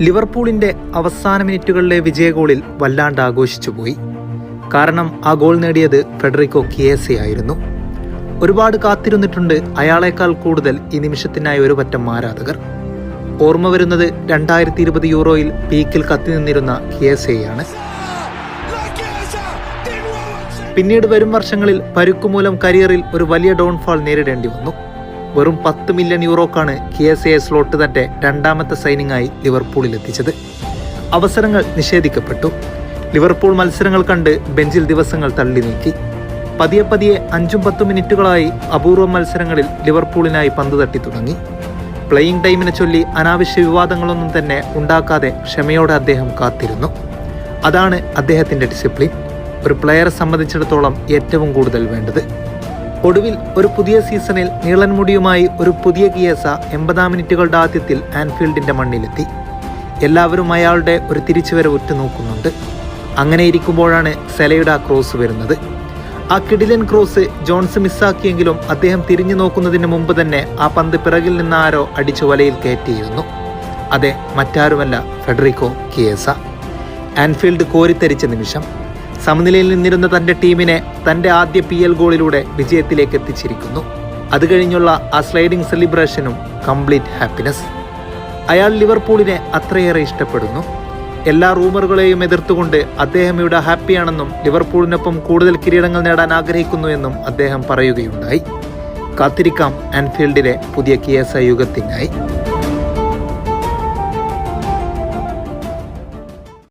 ലിവർപൂളിന്റെ അവസാന മിനിറ്റുകളിലെ വിജയഗോളിൽ വല്ലാണ്ട് ആഘോഷിച്ചുപോയി കാരണം ആ ഗോൾ നേടിയത് ഫെഡറിക്കോ കിയേസയായിരുന്നു. ഒരുപാട് കാത്തിരുന്നിട്ടുണ്ട് അയാളെക്കാൾ കൂടുതൽ ഈ നിമിഷത്തിനായി ഒരു പറ്റം ആരാധകർ. ഓർമ്മ വരുന്നത് രണ്ടായിരത്തി ഇരുപത് യൂറോയിൽ പീക്കിൽ കത്തിനിന്നിരുന്ന നിന്നിരുന്ന കിയേസെയാണ്. പിന്നീട് വരും വർഷങ്ങളിൽ പരുക്കുമൂലം കരിയറിൽ ഒരു വലിയ ഡൗൺഫാൾ നേരിടേണ്ടി വന്നു. വെറും പത്ത് മില്യൺ യൂറോക്കാണ് കെ എസ് എ സ്ലോട്ട് തന്റെ രണ്ടാമത്തെ സൈനിങ് ആയി ലിവർപൂളിൽ എത്തിച്ചത് അവസരങ്ങൾ നിഷേധിക്കപ്പെട്ടു. ലിവർപൂൾ മത്സരങ്ങൾ കണ്ട് ബെഞ്ചിൽ ദിവസങ്ങൾ തള്ളി നീക്കി. പതിയെ പതിയെ അഞ്ചും പത്തും മിനിറ്റുകളായി അപൂർവ മത്സരങ്ങളിൽ ലിവർപൂളിനായി പന്ത് തട്ടി തുടങ്ങി. പ്ലേയിങ് ടൈമിനെ ചൊല്ലി അനാവശ്യ വിവാദങ്ങളൊന്നും തന്നെ ഉണ്ടാക്കാതെ ക്ഷമയോടെ അദ്ദേഹം കാത്തിരുന്നു. അതാണ് അദ്ദേഹത്തിന്റെ ഡിസിപ്ലിൻ. ഒരു പ്ലെയറെ സംബന്ധിച്ചിടത്തോളം ഏറ്റവും കൂടുതൽ വേണ്ടത്. ഒടുവിൽ ഒരു പുതിയ സീസണിൽ നീളൻമുടിയുമായി ഒരു പുതിയ കിയസ എൺപതാം മിനിറ്റുകളുടെ ആദ്യത്തിൽ ആൻഫീൽഡിന്റെ മണ്ണിലെത്തി. എല്ലാവരും അയാളുടെ ഒരു തിരിച്ചുവരവ് ഉറ്റുനോക്കുന്നുണ്ട്. അങ്ങനെ ഇരിക്കുമ്പോഴാണ് സെലയുടെ ആ ക്രോസ് വരുന്നത്. ആ കിടിലൻ ക്രോസ് ജോൺസ് മിസ്സാക്കിയെങ്കിലും അദ്ദേഹം തിരിഞ്ഞു നോക്കുന്നതിന് മുമ്പ് തന്നെ ആ പന്ത് പിറകിൽ നിന്ന് ആരോ അടിച്ചു വലയിൽ കയറ്റിയിരുന്നു. അതെ മറ്റാരുമല്ല ഫെഡറിക്കോ കിയേസ. ആൻഫീൽഡ് കോരിത്തരിച്ച നിമിഷം സമനിലയിൽ നിന്നിരുന്ന തന്റെ ടീമിനെ തന്റെ ആദ്യ പി എൽ ഗോളിലൂടെ വിജയത്തിലേക്ക് എത്തിച്ചിരിക്കുന്നു. അത് കഴിഞ്ഞുള്ള ആ സ്ലൈഡിംഗ് സെലിബ്രേഷനും കംപ്ലീറ്റ് ഹാപ്പിനെസ് അയാൾ ലിവർപൂളിനെ അത്രയേറെ ഇഷ്ടപ്പെടുന്നു. എല്ലാ റൂമറുകളെയും എതിർത്തുകൊണ്ട് അദ്ദേഹം ഇവിടെ ഹാപ്പിയാണെന്നും ലിവർപൂളിനൊപ്പം കൂടുതൽ കിരീടങ്ങൾ നേടാൻ ആഗ്രഹിക്കുന്നു എന്നും അദ്ദേഹം പറയുകയുണ്ടായി. കാത്തിരിക്കാം ആൻഫീൽഡിലെ പുതിയ കിയസ യുഗത്തിനായി.